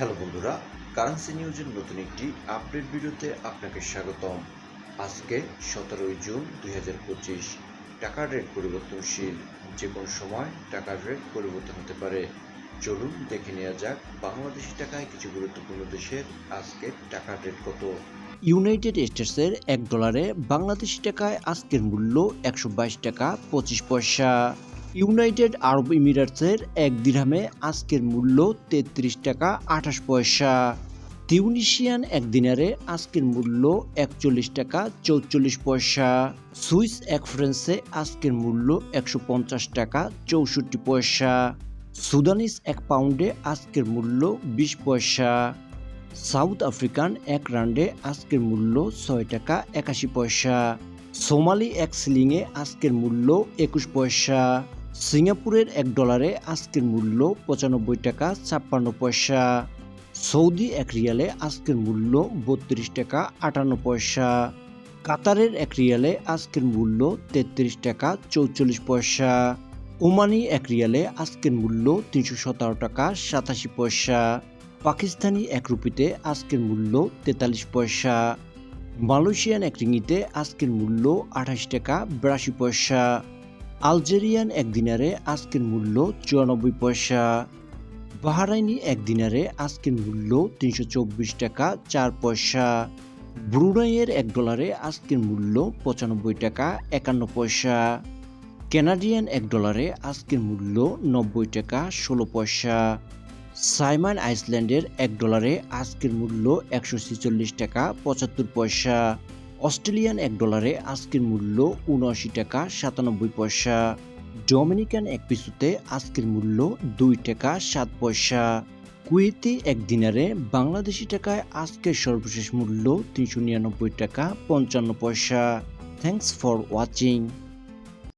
Hello বন্ধুরা currency নিউজের নতুন একটি আপডেট ভিডিওতে আপনাকে স্বাগতম। আজকে সতেরোই জুন দুই হাজার পঁচিশ, টাকার রেট পরিবর্তনশীল যে কোনো সময় টাকার রেট পরিবর্তন হতে পারে। চলুন দেখে নেওয়া যাক বাংলাদেশি টাকায় কিছু গুরুত্বপূর্ণ দেশের আজকে টাকার রেট কত। ইউনাইটেড স্টেটসের এক ডলারে বাংলাদেশি টাকায় আজকের মূল্য একশো বাইশ টাকা পঁচিশ পয়সা। ইউনাইটেড আরব এমিরেটসের এক দিরহামে আজকের মূল্য তেত্রিশ টাকা আঠাশ পয়সা। তিউনিশিয়ান এক দিনারে আজকের মূল্য একচল্লিশ টাকা চৌচল্লিশ পয়সা। সুইস এক ফ্রান্সে আজকের মূল্য একশো পঞ্চাশ টাকা চৌষট্টি পয়সা। সুদানিস এক পাউন্ডে আজকের মূল্য বিশ পয়সা। সাউথ আফ্রিকান এক রান্ডে আজকের মূল্য ছয় টাকা একাশি পয়সা। সোমালি এক সিলিংয়ে আজকের মূল্য একুশ পয়সা। সিঙ্গাপুরের এক ডলারে আজকের মূল্য পঁচানব্বই টাকা ছাপ্পান্ন পয়সা। সৌদি এক রিয়ালে আজকের মূল্য বত্রিশ টাকা আটান্ন পয়সা। কাতারের এক রিয়ালে আজকের মূল্য তেত্রিশ টাকা চৌচল্লিশ পয়সা। ওমানি এক রিয়ালে আজকের মূল্য তিনশো সতেরো টাকা সাতাশি পয়সা। পাকিস্তানি এক রুপিতে আজকের মূল্য তেতাল্লিশ পয়সা। মালয়েশিয়ান এক রিঙ্গিতে আজকের মূল্য আঠাশ টাকা বিরাশি পয়সা। আলজেরিয়ান এক দিনারে আজকের মূল্য চুরানব্বই পয়সা। বাহারাইনি এক দিনারে আজকের মূল্য তিনশো চব্বিশ টাকা চার পয়সা। ব্রুনাইয়ের এক ডলারে আজকের মূল্য পঁচানব্বই টাকা একান্ন পয়সা। কানাডিয়ান এক ডলারে আজকের মূল্য নব্বই টাকা ষোলো পয়সা। সাইমান আইসল্যান্ডের এক ডলারে আজকের মূল্য একশো ছেচল্লিশ টাকা পঁচাত্তর পয়সা। অস্ট্রেলিয়ান এক ডলারে আজকের মূল্য উনআশি টাকা সাতানব্বই পয়সা। ডোমিনিকান এক পিসুতে আজকের মূল্য দুই টাকা সাত পয়সা। কুয়েতি এক দিনারে বাংলাদেশি টাকায় আজকের সর্বশেষ মূল্য তিনশো নিরানব্বই টাকা পঞ্চান্ন পয়সা। Thanks for watching.